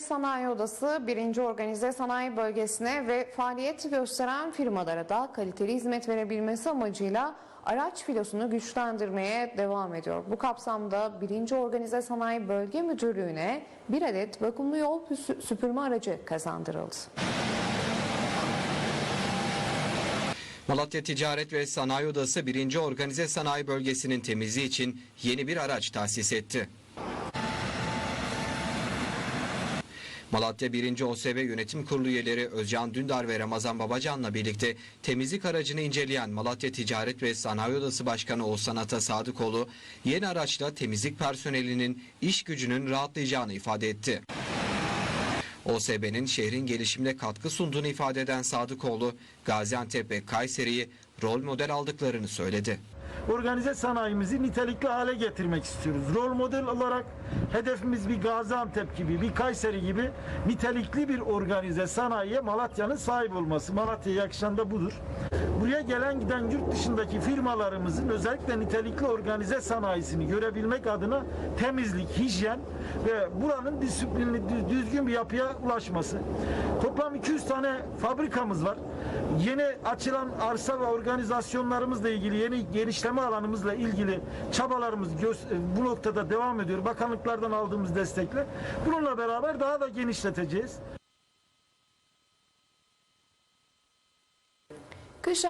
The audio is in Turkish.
Sanayi Odası 1. Organize Sanayi Bölgesi'ne ve faaliyet gösteren firmalara da kaliteli hizmet verebilmesi amacıyla araç filosunu güçlendirmeye devam ediyor. Bu kapsamda 1. Organize Sanayi Bölge Müdürlüğü'ne bir adet bakımlı yol süpürme aracı kazandırıldı. Malatya Ticaret ve Sanayi Odası 1. Organize Sanayi Bölgesi'nin temizliği için yeni bir araç tahsis etti. Malatya 1. OSB Yönetim Kurulu üyeleri Özcan Dündar ve Ramazan Babacan'la birlikte temizlik aracını inceleyen Malatya Ticaret ve Sanayi Odası Başkanı Oğuzhan Ata Sadıkoğlu yeni araçla temizlik personelinin iş gücünün rahatlayacağını ifade etti. OSB'nin şehrin gelişimine katkı sunduğunu ifade eden Sadıkoğlu, Gaziantep ve Kayseri'yi rol model aldıklarını söyledi. Organize sanayimizi nitelikli hale getirmek istiyoruz. Rol model olarak hedefimiz bir Gaziantep gibi, bir Kayseri gibi nitelikli bir organize sanayiye Malatya'nın sahip olması. Malatya'ya yakışan da budur. Buraya gelen giden yurt dışındaki firmalarımızın özellikle nitelikli organize sanayisini görebilmek adına temizlik, hijyen ve buranın disiplinli, dü- düzgün bir yapıya ulaşması. Toplam 200 tane fabrikamız var. Yeni açılan arsa ve organizasyonlarımızla ilgili yeni genişleme alanımızla ilgili çabalarımız gö- bu noktada devam ediyor. Bakanlıklardan aldığımız destekle. Bununla beraber daha da genişleteceğiz. Kış